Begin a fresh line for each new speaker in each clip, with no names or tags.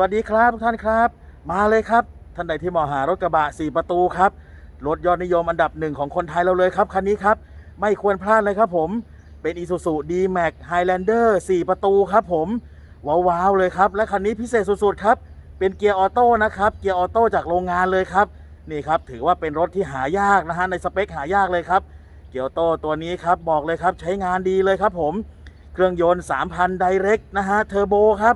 วัสดีครับทุกท่านครับ มาเลยครับ ท่านใดที่มองหารถกระบะ 4 ประตูครับ รถยอดนิยมอันดับหนึ่งของคนไทยเราเลยครับ คันนี้ครับ ไม่ควรพลาดเลยครับผม เป็น Isuzu D-Max Highlander 4 ประตูครับผม ว้าวๆเลยครับ และคันนี้พิเศษสุดๆครับ เป็นเกียร์ออโต้นะครับ เกียร์ออโต้จากโรงงานเลยครับ นี่ครับ ถือว่าเป็นรถที่หายากนะฮะ ในสเปคหายากเลยครับ เกียร์ออโต้ตัวนี้ครับ บอกเลยครับ ใช้งานดีเลยครับผม เครื่องยนต์ 3,000 Direct นะฮะ เทอร์โบครับ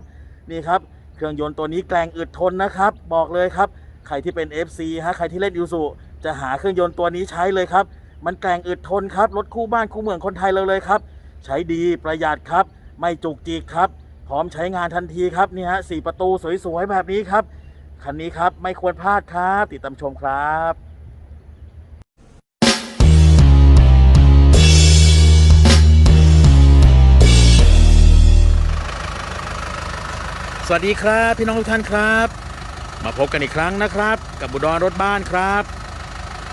นี่ครับ เครื่องยนต์ตัวนี้แกร่งอึดทนนะครับ บอกเลยครับ ใครที่เป็น FC ฮะใครที่เล่นยูสุจะหาเครื่องยนต์ตัวนี้ใช้เลยครับ มันแกร่งอึดทนครับรถคู่บ้านคู่เมืองคนไทยเราเลยครับ ใช้ดีประหยัดครับ ไม่จุกจิกครับ พร้อมใช้งานทันทีครับนี่ฮะสี่ประตูสวยๆแบบนี้ครับคันนี้ครับไม่ควรพลาดครับ ติดตามชมครับ สวัสดีครับพี่น้องทุกท่านครับ มาพบกันอีกครั้งนะครับ กับบุดรรถบ้านครับ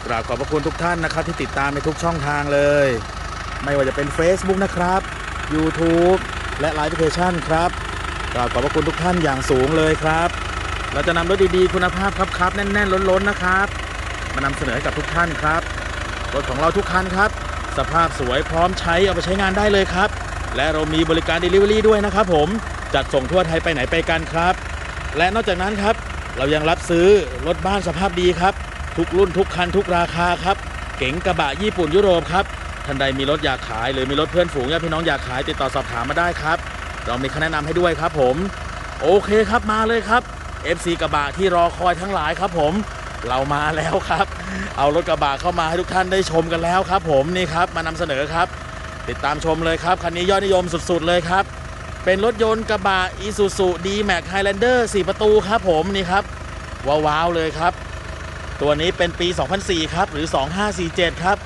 กราบขอบพระคุณทุกท่านนะครับ ที่ติดตามในทุกช่องทางเลย ไม่ว่าจะเป็น Facebook นะครับ YouTube และไลฟ์แอปพลิเคชันครับกราบขอบพระคุณทุกท่านอย่างสูงเลยครับ เราจะนำรถดีๆคุณภาพครับครับแน่นๆล้นๆนะครับ มานำเสนอให้กับทุกท่านครับรถของเราทุกคันครับ สภาพสวยพร้อมใช้เอาไปใช้งานได้เลยครับ และเรามีบริการ Delivery ด้วยนะครับผม จัดส่งทั่วไทยไปไหนไปกันครับ และนอกจากนั้นครับ เรายังรับซื้อรถบ้านสภาพดีครับ ทุกรุ่นทุกคันทุกราคาครับ เก๋งกระบะญี่ปุ่นยุโรปครับท่านใดมีรถอยากขาย หรือมีรถเพื่อนฝูงญาติพี่น้องอยากขายติดต่อสอบถามมาได้ครับ เรามีคำแนะนำให้ด้วยครับผม โอเคครับมาเลยครับ FC กระบะที่รอคอยทั้งหลายครับผม เรามาแล้วครับ เอารถกระบะเข้ามาให้ทุกท่านได้ชมกันแล้วครับ ผมนี่ครับมานำเสนอครับ ติดตามชมเลยครับคันนี้ยอดนิยมสุด ๆ เลยครับ เป็นรถยนต์กระบะ Isuzu D-Max Highlander 4ประตูครับผมนี่ครับ ว้าวๆเลยครับ ตัวนี้เป็นปี 2004 ครับ หรือ 2547 ครับ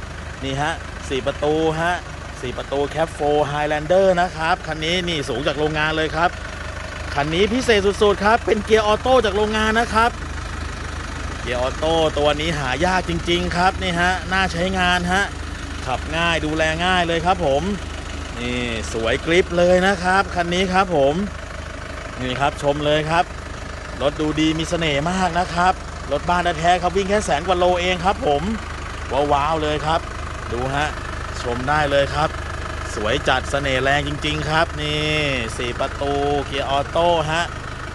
นี่ฮะ4ประตูฮะ4ประตู Cap 4 Highlander นะครับ คันนี้นี่สูงจากโรงงานเลยครับ คันนี้พิเศษสุดๆ ครับ เป็นเกียร์ออโต้จากโรงงานนะครับ เกียร์ออโต้ตัวนี้หายากจริง ๆ ครับนี่ฮะน่าใช้งานฮะขับง่ายดูแลง่ายเลยครับผม นี่สวยกริปเลยนะครับ คันนี้ครับผม นี่ครับชมเลยครับ รถดูดีมีเสน่ห์มากนะครับ รถบ้านแท้ๆครับวิ่งแค่แสนกว่าโลเองครับผมว้าวๆเลยครับ ดูฮะชมได้เลยครับ สวยจัดเสน่ห์แรงจริง ๆ ครับ นี่ 4 ประตูเกียร์ออโต้ฮะ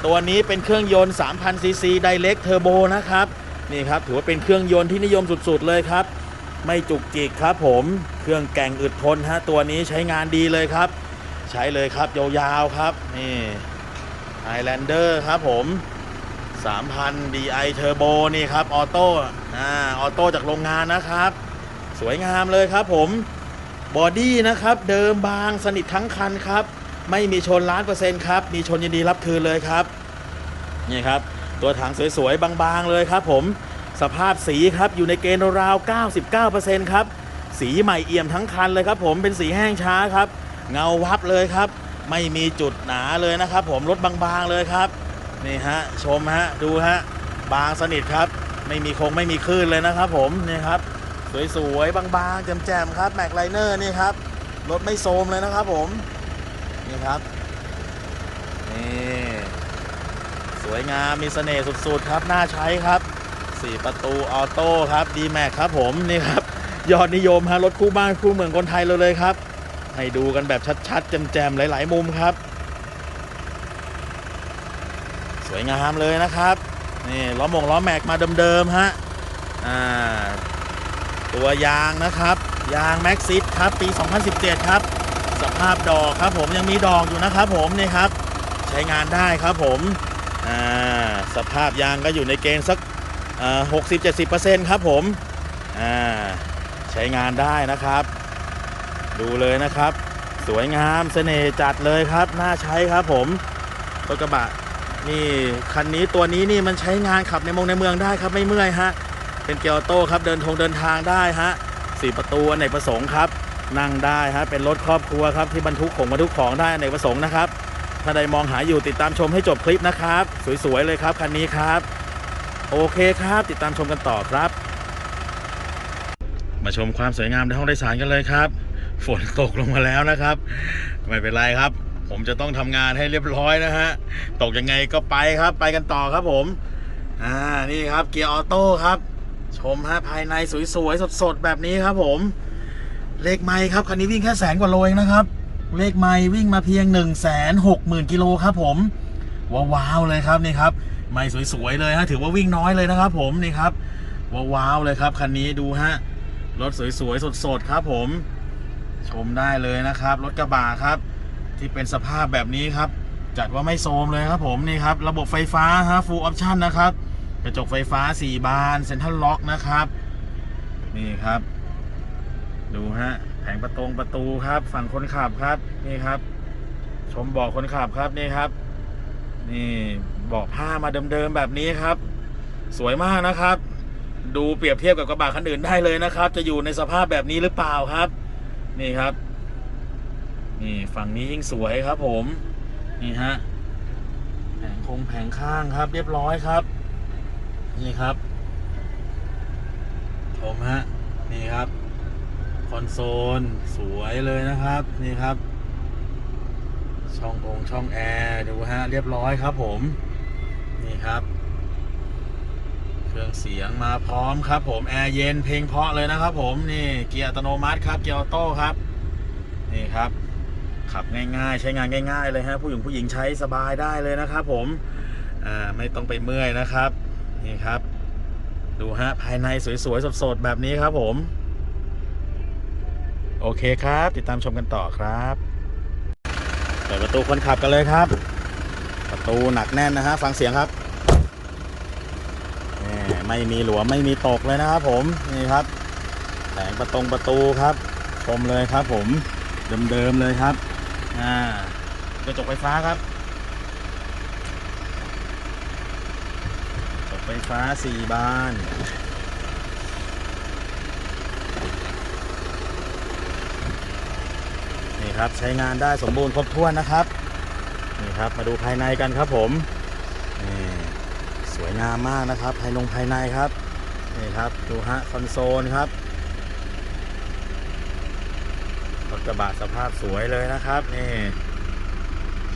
ตัวนี้เป็นเครื่องยนต์3,000ซีซี Direct Turbo นะครับนี่ครับถือว่าเป็นเครื่องยนต์ที่นิยมสุด ๆ เลยครับ ไม่จุกจิกครับผมเครื่องแกงอึดทนฮะตัวนี้ใช้งานดีเลยครับ ใช้เลยครับยาวๆครับนี่ Highlander ครับผม 3,000 DI Turbo นี่ครับออโต้อ่าออโต้จากโรงงานนะครับ สวยงามเลยครับผมบอดี้นะครับเดิมบางสนิททั้งคันครับ ไม่มีชนล้านเปอร์เซ็นต์ครับ มีชนยินดีรับคืนเลยครับ นี่ครับ ตัวถังสวยๆ บางๆเลยครับผม สภาพสีครับ อยู่ในเกณฑ์ราว 99%ครับ สีใหม่เอี่ยมทั้งคันเลยครับผมเป็นสีแห้งช้าครับ เงาวับเลยครับ ไม่มีจุดหนาเลยนะครับ ผมรถบางๆเลยครับนี่ฮะชมฮะดูฮะบางสนิทครับ ไม่มีคงไม่มีคลื่นเลยนะครับ ผมนี่ครับสวยๆบางๆแจ่มๆครับแม็กไลเนอร์นี่ครับรถไม่โซมเลยนะครับ ผมนี่ครับนี่สวยงามมีเสน่ห์สุดๆครับน่าใช้ครับ 4ประตูออโต้ครับ d m a x ครับผมนี่ครับยอดนิยมฮะรถคู่บ้านคู่เมืองคนไทยเราเลยครับ ให้ดูกันแบบชัดๆแจ่มๆหลาย ๆ มุมครับ สวยงามเลยนะครับนี่ล้อมงล้อแม็กมาเดิมๆฮะอ่าตัวยางนะครับ ยางแม็กซิสครับปี 2017 ครับ สภาพดอกครับผมยังมีดอกอยู่นะครับผมนี่ครับ ใช้งานได้ครับผมอ่าสภาพยางก็อยู่ในเกณฑ์สัก หกสิบเจ็ดสิบเปอร์เซ็นต์ครับผมใช้งานได้นะครับ ดูเลยนะครับ สวยงามเสน่ห์จัดเลยครับ น่าใช้ครับผมรถกระบะนี่คันนี้ตัวนี้นี่มันใช้งานขับในมงในเมืองได้ครับไม่เมื่อยฮะเป็นเกียร์โต้ครับเดินทงเดินทางได้ฮะสี่ประตูอเนกประสงค์ครับ นั่งได้ฮะเป็นรถครอบครัวครับที่บรรทุกของบรรทุกของได้อเนกประสงค์นะครับถ้าใดมองหาอยู่ติดตามชมให้จบคลิปนะครับ สวยๆเลยครับคันนี้ครับ โอเคครับ ติดตามชมกันต่อครับ มาชมความสวยงามในห้องโดยสารกันเลยครับ ฝนตกลงมาแล้วนะครับ ไม่เป็นไรครับ ผมจะต้องทำงานให้เรียบร้อยนะฮะ ตกยังไงก็ไปครับ ไปกันต่อครับผม อ่า นี่ครับเกียร์ออโต้ครับ ชมฮะภายในสวยๆสดๆแบบนี้ครับผม เลขไม้ครับคันนี้วิ่งแค่แสนกว่าโลเองนะครับ เลขไม้วิ่งมาเพียง 1 6 0 0 0 0กิโลครับผม ว้าวๆเลยครับนี่ครับ ไม่สวยๆเลยฮะถือว่าวิ่งน้อยเลยนะครับ ผมนี่ครับว้าวๆเลยครับคันนี้ดูฮะรถสวยๆสดๆครับ ผมชมได้เลยนะครับ รถกระบะครับ ที่เป็นสภาพแบบนี้ครับ จัดว่าไม่โทรมเลยครับ ผมนี่ครับ ระบบไฟฟ้าฮะ full option นะครับ กระจกไฟฟ้า 4 บานเซ็นทรัลล็อกนะครับ นี่ครับ ดูฮะแผงประตงประตูครับ ฝั่งคนขับครับนี่ครับ ชมบอกคนขับครับนี่ครับ นี่บอกผ้ามาเดิมๆแบบนี้ครับ สวยมากนะครับ ดูเปรียบเทียบกับกระบะคันอื่นได้เลยนะครับ จะอยู่ในสภาพแบบนี้หรือเปล่าครับ นี่ครับ นี่ฝั่งนี้ยิ่งสวยครับ ผมนี่ฮะแผงคงแผงข้างครับ เรียบร้อยครับ นี่ครับชมฮะนี่ครับ คอนโซลสวยเลยนะครับ นี่ครับ ช่ององช่องแอร์ดูฮะเรียบร้อยครับผม นี่ครับ เครื่องเสียงมาพร้อมครับผมแอร์เย็นเพลงเพาะเลยนะครับผมนี่เกียร์อัตโนมัติครับเกียร์ออโต้ครับ นี่ครับขับง่ายๆ ใช้งานง่าย ๆ เลยฮะผู้หญิงผู้หญิงใช้สบายได้เลยนะครับ ผมอ่าไม่ต้องไปเมื่อยนะครับนี่ครับ ดูฮะภายในสวยๆสดๆแบบนี้ครับผม โอเคครับ ติดตามชมกันต่อครับ ปิดประตูคนขับกันเลยครับ ประตูหนักแน่นนะฮะฟังเสียงครับไม่มีหลวมไม่มีตกเลยนะครับผมนี่ครับแผงประตงประตูครับ ชมเลยครับผมเดิมๆเลยครับอ่ากระจกไฟฟ้าครับกระจกไฟฟ้าสี่บาน ครับใช้งานได้สมบูรณ์ครบถ้วนนะครับนี่ครับมาดูภายในกันครับผมนี่สวยงามมากนะครับ ภายนงภายในครับนี่ครับดูฮะคอนโซลครับรถกระบะสภาพสวยเลยนะครับนี่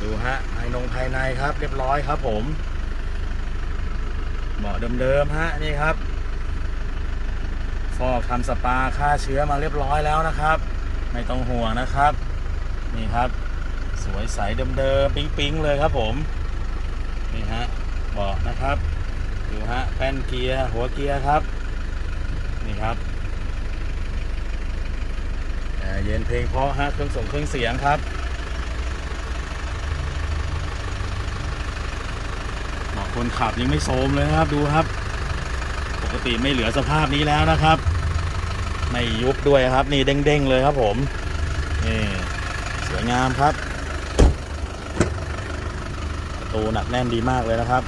ดูฮะภายนงภายในครับ เรียบร้อยครับผมเบาะเดิมๆฮะนี่ครับฟอกทำสปาฆ่าเชื้อมาเรียบร้อยแล้วนะครับ ไม่ต้องห่วงนะครับ นี่ครับ สวยใสเดิมๆปิ๊งๆเลยครับผม นี่ฮะเบาะนะครับดูฮะแป้นเกียร์หัวเกียร์ครับ นี่ครับแอร์เย็นเพลงเพราะฮะเครื่องส่งเครื่องเสียงครับเบาะคนขับยังไม่โทรมเลยครับดูครับปกติไม่เหลือสภาพนี้แล้วนะครับ ไม่ยุบด้วยครับ นี่เด้งๆเลยครับผมนี่ สวยงามครับประตูหนักแน่นดีมากเลยนะครับ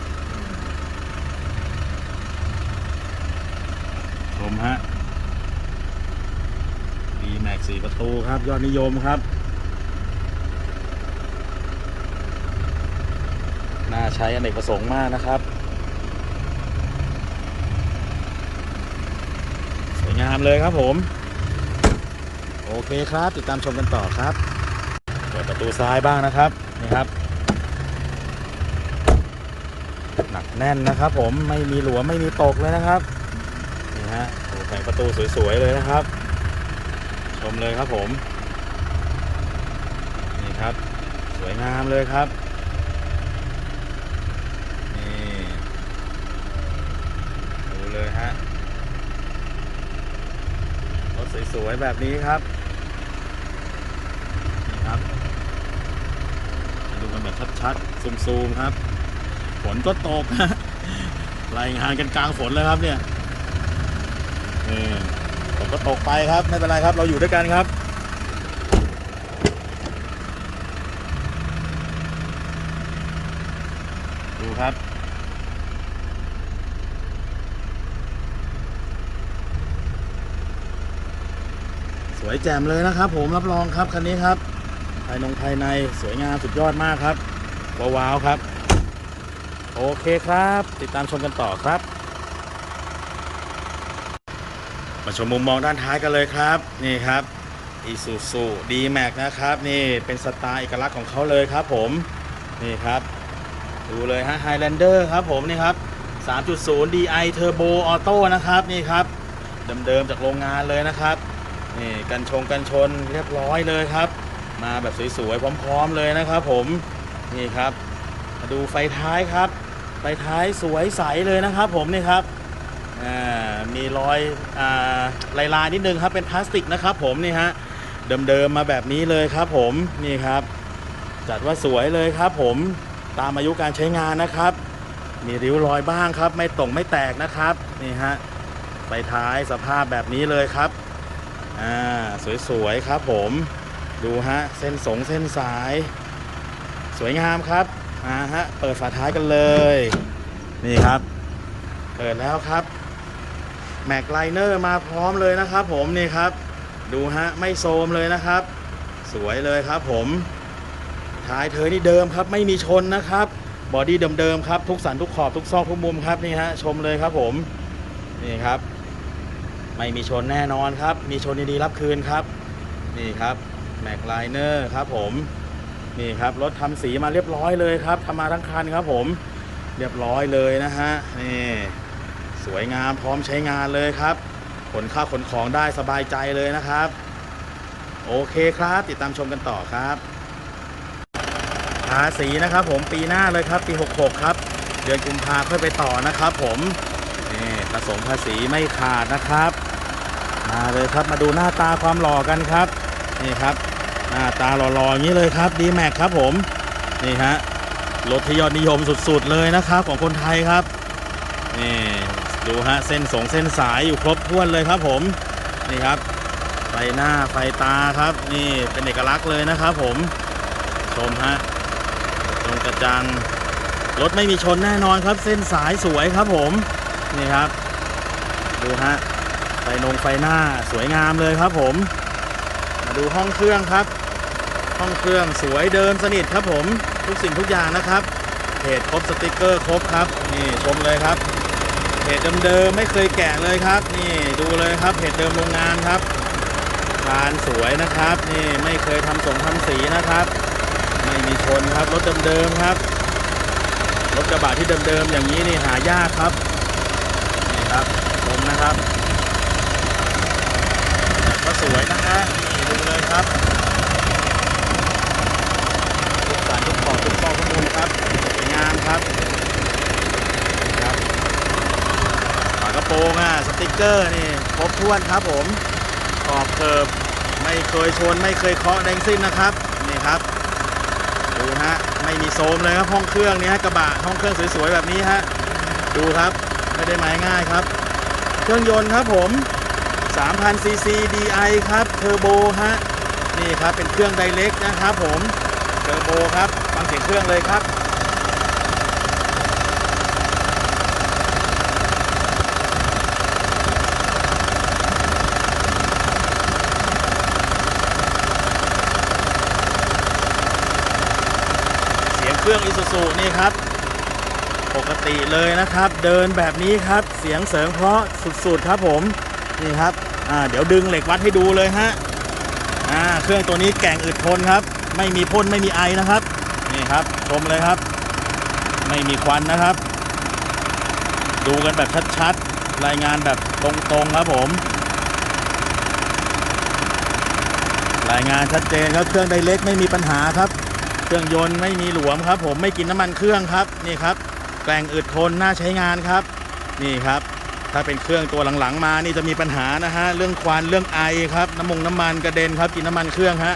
ชมฮะดีแม็กสี่ประตูครับ ยอดนิยมครับ น่าใช้อเนกประสงค์มากนะครับ สวยงามเลยครับผม โอเคครับ ติดตามชมกันต่อครับ ปิดประตูซ้ายบ้างนะครับนี่ครับหนักแน่นนะครับ ผมไม่มีหลวมไม่มีตกเลยนะครับนี่ฮะแต่งประตูสวยๆเลยนะครับ ชมเลยครับผมนี่ครับ สวยงามเลยครับนี่ดูเลยฮะรถสวยๆแบบนี้ครับ นี่ครับมาดูกัน แบบชัดๆซูมๆครับ ฝนก็ตกฮะรายงานกันกลางฝนเลยครับเนี่ยนี่ฝนก็ตกไปครับไม่เป็นไรครับ เราอยู่ด้วยกันครับดูครับสวยแจ่มเลยนะครับผมรับรองครับคันนี้ครับ นงภายในสวยงามสุดยอดมากครับว้าวครับ โอเคครับ ติดตามชมกันต่อครับ มาชมมุมมองด้านท้ายกันเลยครับ นี่ครับอีซูซูดีแม็กนะครับ นี่เป็นสไตล์เอกลักษณ์ของเขาเลยครับผมนี่ครับ ดูเลยฮะ Highlander ครับผมนี่ครับ 3.0 DI Turbo Auto นะครับนี่ครับเดิมๆจากโรงงานเลยนะครับนี่กันชงกันชนเรียบร้อยเลยครับ มาแบบสวยๆพร้อม ๆ เลยนะครับ ผมนี่ครับ มาดูไฟท้ายครับ ไฟท้ายสวยใสเลยนะครับ ผมนี่ครับอ่ามีรอยอ่าลายลายนิดนึงครับเป็นพลาสติกนะครับ ผมนี่ฮะเดิมๆมาแบบนี้เลยครับ ผมนี่ครับ จัดว่าสวยเลยครับ ผมตามอายุการใช้งานนะครับ มีริ้วรอยบ้างครับ ไม่ตรงไม่แตกนะครับนี่ฮะไฟท้ายสภาพแบบนี้เลยครับอ่าสวยๆครับผม ดูฮะ เส้นสงเส้นสาย สวยงามครับอ่าฮะ เปิดฝาท้ายกันเลย นี่ครับ เปิดแล้วครับแม็กไลเนอร์มาพร้อมเลยนะครับ ผมนี่ครับ ดูฮะไม่โซมเลยนะครับ สวยเลยครับ ผมท้ายเธอนี่เดิมครับไม่มีชนนะครับบอดี้เดิมๆครับ ทุกสันทุกขอบทุกซอกทุกมุมครับนี่ฮะชมเลยครับผมนี่ครับ ไม่มีชนแน่นอนครับ มีชนดีๆรับคืนครับ นี่ครับ แม็กไลเนอร์ครับผมนี่ครับรถทำสีมาเรียบร้อยเลยครับทำมาทั้งคันครับผมเรียบร้อยเลยนะฮะนี่สวยงามพร้อมใช้งานเลยครับขนข้าวขนของได้สบายใจเลยนะครับ โอเคครับ ติดตามชมกันต่อครับภาษีนะครับผมปีหน้าเลยครับปี 66 ครับ เดือนกุมภาค่อยไปต่อนะครับ ผมนี่ผสมภาษีไม่ขาดนะครับ มาเลยครับมาดูหน้าตาความหล่อกันครับ นี่ครับหน้าตาหล่อๆอย่างนี้เลยครับดีแม็กครับผมนี่ฮะรถที่ยอดนิยมสุดๆเลยนะครับของคนไทยครับนี่ดูฮะเส้นสงเส้นสายอยู่ครบถ้วนเลยครับผมนี่ครับไฟหน้าไฟตาครับ นี่เป็นเอกลักษณ์เลยนะครับผมชมฮะตรงกระจังรถไม่มีชนแน่นอนครับ เส้นสายสวยครับผมนี่ครับ ดูฮะไฟนงไฟหน้าสวยงามเลยครับผม ดูห้องเครื่องครับ ห้องเครื่องสวยเดิมสนิทครับผมทุกสิ่งทุกอย่างนะครับเพจครบสติกเกอร์ครบครับนี่ชมเลยครับเพจเดิมๆไม่เคยแกะเลยครับ นี่ดูเลยครับเพจเดิมโรงงานครับคานสวยนะครับนี่ไม่เคยทำสงทำสีนะครับ ไม่มีชนครับรถเดิมๆครับรถกระบะที่เดิมๆอย่างนี้นี่หายากครับนี่ครับชมนะครับก็สวยนะฮะ เลยครับทุกสารทุกขอบทุกซอกทุกมุมครับสวยงามครับครับฝากระโปรงอะสติกเกอร์นี่ครบถ้วนครับผมขอบเคิร์บไม่เคยชนไม่เคยเคาะแดงสิ้นนะครับนี่ครับดูฮะไม่มีโซมเลยครับห้องเครื่องนี้ฮะกระบะห้องเครื่องสวยๆแบบนี้ฮะดูครับไม่ได้หมายง่ายครับ เครื่องยนต์ครับผม 3,000ซีซี DI ครับเทอร์โบฮะนี่ครับเป็นเครื่องไดเ c กนะครับผมเทอร์โบครับฟังเสียงเครื่องเลยครับเสียงเครื่องอิซูซูนี่ครับ ปกติเลยนะครับ เดินแบบนี้ครับ เสียงเสริงเพราะสุดๆครับผม นี่ครับ อ่าเดี๋ยวดึงเหล็กวัดให้ดูเลยฮะอ่าเครื่องตัวนี้แก่งอึดทนครับ ไม่มีพ่นไม่มีไอนะครับนี่ครับชมเลยครับ ไม่มีควันนะครับ ดูกันแบบชัดๆ รายงานแบบตรงๆครับผม รายงานชัดเจนครับเครื่องไดเล็กไม่มีปัญหาครับ เครื่องยนต์ไม่มีหลวมครับ ผมไม่กินน้ำมันเครื่องครับนี่ครับแกร่งอึดทนน่าใช้งานครับ นี่ครับ ถ้าเป็นเครื่องตัวหลังๆมานี่จะมีปัญหานะฮะเรื่องควันเรื่องไอครับน้ำมงน้ำมันกระเด็นครับกินน้ำมันเครื่องฮะ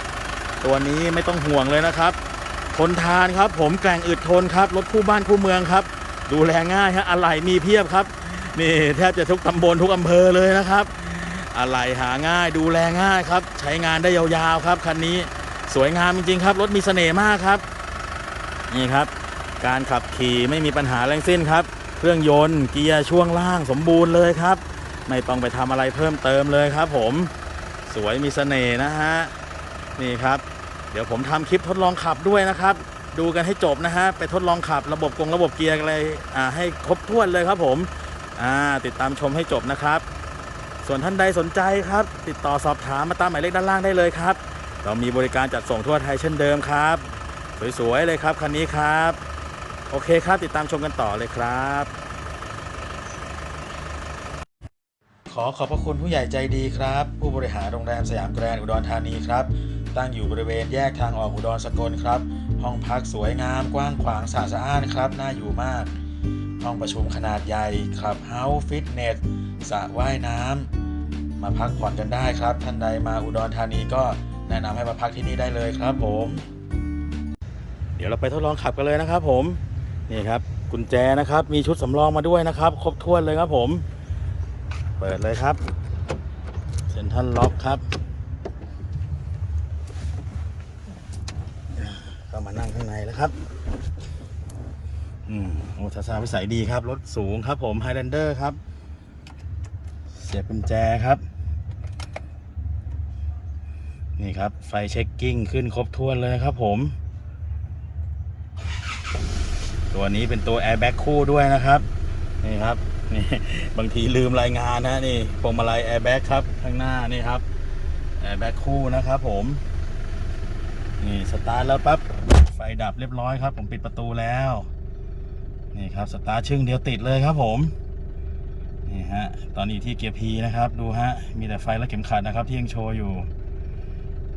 ตัวนี้ไม่ต้องห่วงเลยนะครับทนทานครับ ผมแกร่งอึดทนครับรถคู่บ้านคู่เมืองครับ ดูแลง่ายฮะอะไหล่มีเพียบครับนี่แทบจะทุกตำบลทุกอำเภอเลยนะครับอะไหล่หาง่ายดูแลง่ายครับ ใช้งานได้ยาวๆครับคันนี้สวยงามจริงๆครับรถมีเสน่ห์มากครับนี่ครับ การขับขี่ไม่มีปัญหาแรงสิ้นครับ เครื่องยนต์เกียร์ช่วงล่างสมบูรณ์เลยครับ ไม่ต้องไปทำอะไรเพิ่มเติมเลยครับ ผมสวยมีเสน่ห์นะฮะนี่ครับ เดี๋ยวผมทำคลิปทดลองขับด้วยนะครับ ดูกันให้จบนะฮะไปทดลองขับระบบกงระบบเกียร์อะไรอ่าให้ครบถ้วนเลยครับผมอ่าติดตามชมให้จบนะครับ ส่วนท่านใดสนใจครับ ติดต่อสอบถามมาตามหมายเลขด้านล่างได้เลยครับ เรามีบริการจัดส่งทั่วไทยเช่นเดิมครับ สวยๆเลยครับคันนี้ครับ โอเคครับ ติดตามชมกันต่อเลยครับ ขอขอบพระคุณผู้ใหญ่ใจดีครับ ผู้บริหารโรงแรมสยามแกรนด์อุดรธานีครับ ตั้งอยู่บริเวณแยกทางออกอุดรสกลครับ ห้องพักสวยงามกว้างขวางสะอาดสะอ้านครับ น่าอยู่มาก ห้องประชุมขนาดใหญ่ครับเฮาส์ฟิตเนสสระว่ายน้ำมาพักผ่อนกันได้ครับ ท่านใดมาอุดรธานีก็แนะนำให้มาพักที่นี่ได้เลยครับผม เดี๋ยวเราไปทดลองขับกันเลยนะครับผม นี่ครับกุญแจนะครับ มีชุดสำรองมาด้วยนะครับ ครบถ้วนเลยครับผม เปิดเลยครับเซ็นทรัลล็อกครับเข้ามานั่งข้างในแล้วครับอืมโอ้ทัศนวิสัยดีครับรถสูงครับผมไฮแลนเดอร์ครับ เสียบกุญแจครับ นี่ครับ ไฟเช็คกิ้งขึ้นครบถ้วนเลยครับผม ตัวนี้เป็นตัวแอร์แบ็กคู่ด้วยนะครับนี่ครับนี่บางทีลืมรายงานนะนี่พวงมาลัยแอร์แบ็กครับข้างหน้านี่ครับแอร์แบ็กคู่นะครับ ผมนี่สตาร์ทแล้วปั๊บไฟดับเรียบร้อยครับ ผมปิดประตูแล้วนี่ครับสตาร์ทชึ่งเดียวติดเลยครับ ผมนี่ฮะตอนนี้ที่เกียร์พีนะครับ ดูฮะมีแต่ไฟและเข็มขัดนะครับ ที่ยังโชว์อยู่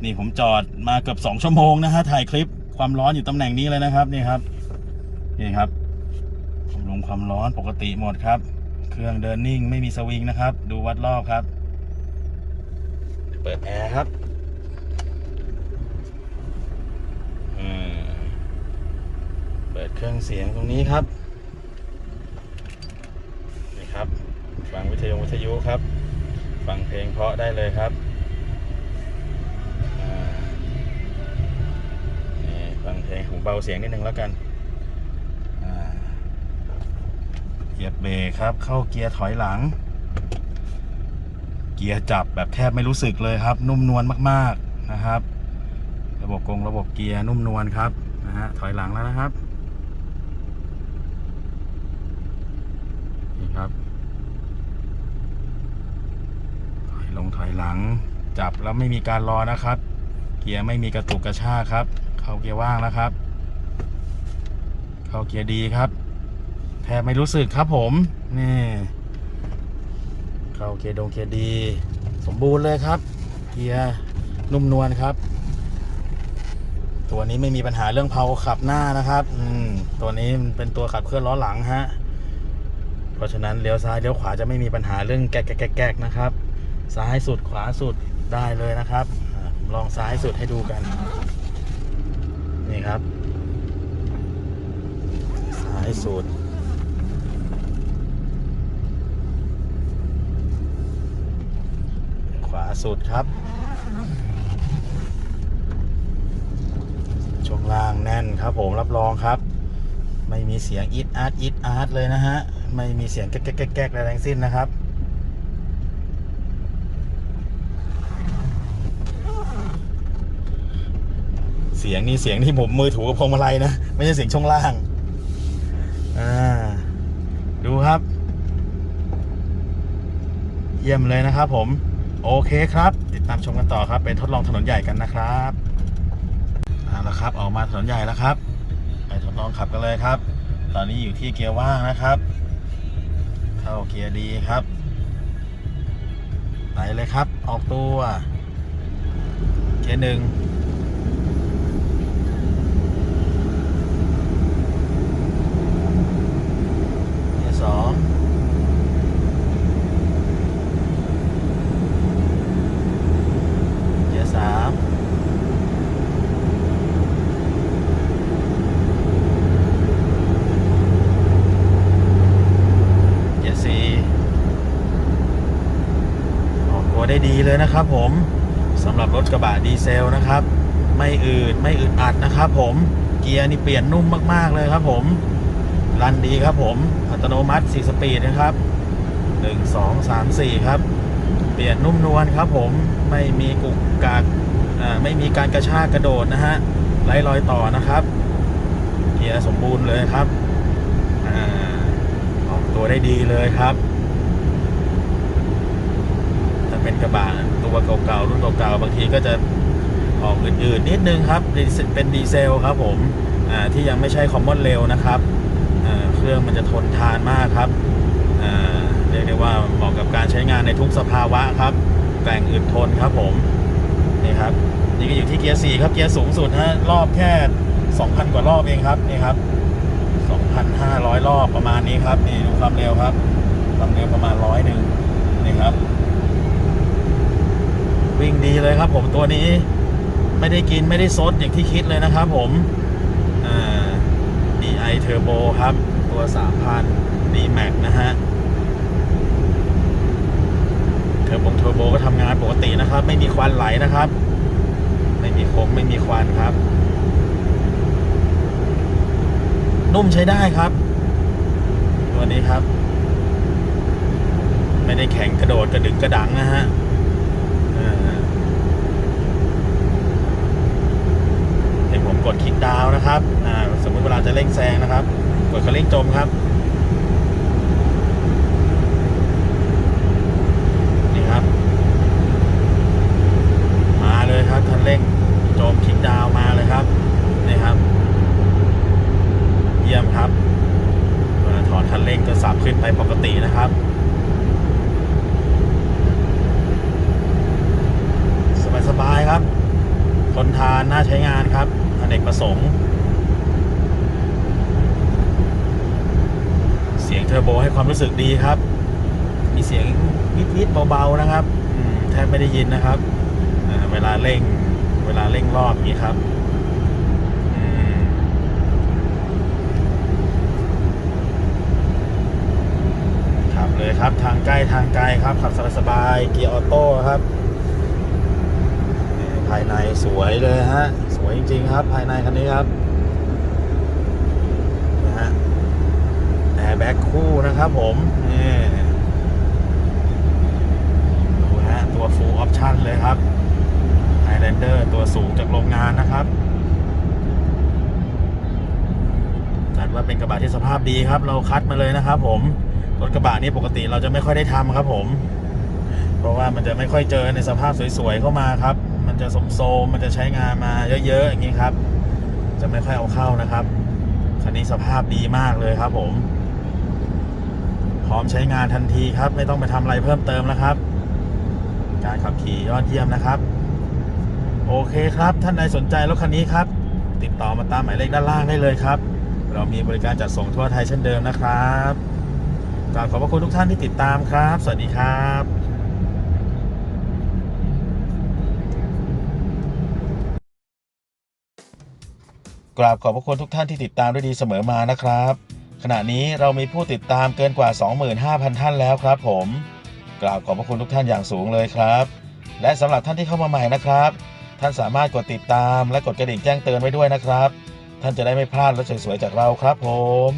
นี่ผมจอดมาเกือบสองชั่วโมงนะฮะถ่ายคลิปความร้อนอยู่ตำแหน่งนี้เลยนะครับนี่ครับ นี่ครับลงความร้อนปกติหมดครับ เครื่องเดินนิ่งไม่มีสวิงนะครับ ดูวัดรอบครับ เปิดแอร์ครับเปิดเครื่องเสียงตรงนี้ครับนี่ครับฟังวิทยุวิทยุครับ ฟังเพลงเพราะได้เลยครับนี่ฟังเพลงหูเบาเสียงนิดนึงแล้วกันอ่า เหยียบเบรกครับ เข้าเกียร์ถอยหลัง เกียร์จับแบบแทบไม่รู้สึกเลยครับ นุ่มนวลมากๆนะครับ ระบบกงระบบเกียร์นุ่มนวลครับนะฮะถอยหลังแล้วนะครับนี่ครับถอยลงถอยหลัง จับแล้วไม่มีการรอนะครับ เกียร์ไม่มีกระตุกกระชากครับ เข้าเกียร์ว่างแล้วครับ เข้าเกียร์ดีครับ แทบไม่รู้สึกครับผม นี่เข้าเกียร์ดงเกียร์ดี สมบูรณ์เลยครับ เกียร์นุ่มนวลครับ ตัวนี้ไม่มีปัญหาเรื่องเพาขับหน้านะครับอืมตัวนี้มันเป็นตัวขับเคลื่อนล้อหลังฮะเพราะฉะนั้นเลี้ยวซ้ายเลี้ยวขวาจะไม่มีปัญหาเรื่องแก๊กแก๊กแก๊กนะครับ ซ้ายสุดขวาสุดได้เลยนะครับลองซ้ายสุดให้ดูกัน นี่ครับซ้ายสุด ขวา สุดครับ ช่วงล่างแน่นครับผมรับรองครับ ไม่มีเสียงอีดอาร์ตอีดอาร์ตเลยนะฮะ ไม่มีเสียงแก๊กแก๊กแก๊กแก๊กอะไรทั้งสิ้นนะครับเสียงนี่เสียงที่ผมมือถูกับพวงมาลัยนะ ไม่ใช่เสียงช่วงล่าง อ่า ดูครับ เยี่ยมเลยนะครับผม โอเคครับ ติดตามชมกันต่อครับ ไปทดลองถนนใหญ่กันนะครับเอาละครับ ออกมาถนนใหญ่แล้วครับ ไปทดลองขับกันเลยครับ ตอนนี้อยู่ที่เกียร์ว่างนะครับ เข้าเกียร์ดีครับไปเลยครับ ออกตัว เกียร์หนึ่งเกียร์สองเกียร์สามเกียร์สี่ออกตัวได้ดี เลยนะครับผมสำหรับรถกระบะดีเซลนะครับ ไม่อืดไม่อึดอัดนะครับผมเกียร์นี่เปลี่ยนนุ่มมาก ๆ เลยครับผมรันดีครับผมอัตโนมัติ4สปีดนะครับ1 2 3 4 ครับ เปลี่ยนนุ่มนวลครับผมไม่มีกุกกักไม่มีการกระชากกระโดดนะฮะไร้รอยต่อนะครับเกียร์สมบูรณ์เลยครับออกตัวได้ดีเลยครับ เป็นกระบะตัวเก่าๆรุ่นเก่าๆบางทีก็จะออกอื่นๆนิดนึงครับเป็นดีเซลครับผมที่ยังไม่ใช่คอมมอนเร็วนะครับเครื่องมันจะทนทานมากครับเรียกได้ว่าเหมาะกับการใช้งานในทุกสภาวะครับแกร่งอึดทนครับผมนี่ครับนี่ก็อยู่ที่เกียร์4ครับเกียร์สูงสุดฮะรอบแค่ 2,000 กว่ารอบเองครับนี่ครับ 2,500 รอบประมาณนี้ครับนี่ดูความเร็วครับความเร็วประมาณร้อยหนึ่งนี่ครับ วิ่งดีเลยครับผมตัวนี้ไม่ได้กินไม่ได้ซดอย่างที่คิดเลยนะครับผมอ่า DI Turbo ครับ ตัว 3,000 D Max นะฮะเทอร์โบเทอร์โบก็ทำงานปกตินะครับ ไม่มีควันไหลนะครับ ไม่มีโคงไม่มีควันครับ นุ่มใช้ได้ครับ ตัวนี้ครับ ไม่ได้แข็งกระโดดกระดึงกระดังนะฮะอ่าเห็นผม กดคลิกดาวนะครับสมมติเวลาจะเร่งแซงนะครับ กดคันเร่งจมครับ นี่ครับ มาเลยครับคันเร่งจมคลิกดาวน์มาเลยครับ นี่ครับ เยี่ยมครับเวลาถอนคันเร่งจะสับขึ้นไปปกตินะครับ สบายๆครับ ทนทานน่าใช้งานครับอเนกประสงค์ เสียงเทอร์โบให้ความรู้สึกดีครับ มีเสียงวิดๆเบาๆนะครับแทบไม่ได้ยินนะครับ เวลาเร่ง เวลาเร่งรอบอย่างนี้ครับขับเลยครับ ทางใกล้ทางไกลครับ ขับสบายๆเกียร์ออโต้ครับายในสวยเลยฮะ สวยจริง ๆ ครับภายในคันนี้ครับนะฮะแอร์แบ็กคู่นะครับผมนี่ดูฮะตัว full option เลยครับ Highlander ตัวสูงจากโรงงานนะครับจัดว่าเป็นกระบะที่สภาพดีครับ เราคัดมาเลยนะครับ ผมรถกระบะนี้ปกติเราจะไม่ค่อยได้ทำครับ ผม เพราะว่ามันจะไม่ค่อยเจอในสภาพสวยๆเข้ามาครับ มันจะสมโซมมันจะใช้งานมาเยอะๆอย่างนี้ครับ จะไม่ค่อยเอาเข้านะครับคันนี้สภาพดีมากเลยครับ ผม พร้อมใช้งานทันทีครับ ไม่ต้องไปทำอะไรเพิ่มเติมแล้วครับ การขับขี่ยอดเยี่ยมนะครับ โอเคครับ ท่านใดสนใจรถคันนี้ครับ ติดต่อมาตามหมายเลขด้านล่างได้เลยครับ เรามีบริการจัดส่งทั่วไทยเช่นเดิมนะครับกราบขอบพระคุณทุกท่านที่ติดตามครับ สวัสดีครับ กราบขอบพระคุณทุกท่านที่ติดตามด้วยดีเสมอมานะครับ ขณะนี้เรามีผู้ติดตามเกินกว่า 25,000 ท่านแล้วครับ ผม กราบขอบพระคุณทุกท่านอย่างสูงเลยครับ และสำหรับท่านที่เข้ามาใหม่นะครับ ท่านสามารถกดติดตามและกดกระดิ่งแจ้งเตือนไว้ด้วยนะครับ ท่านจะได้ไม่พลาดรถสวยๆจากเราครับ ผม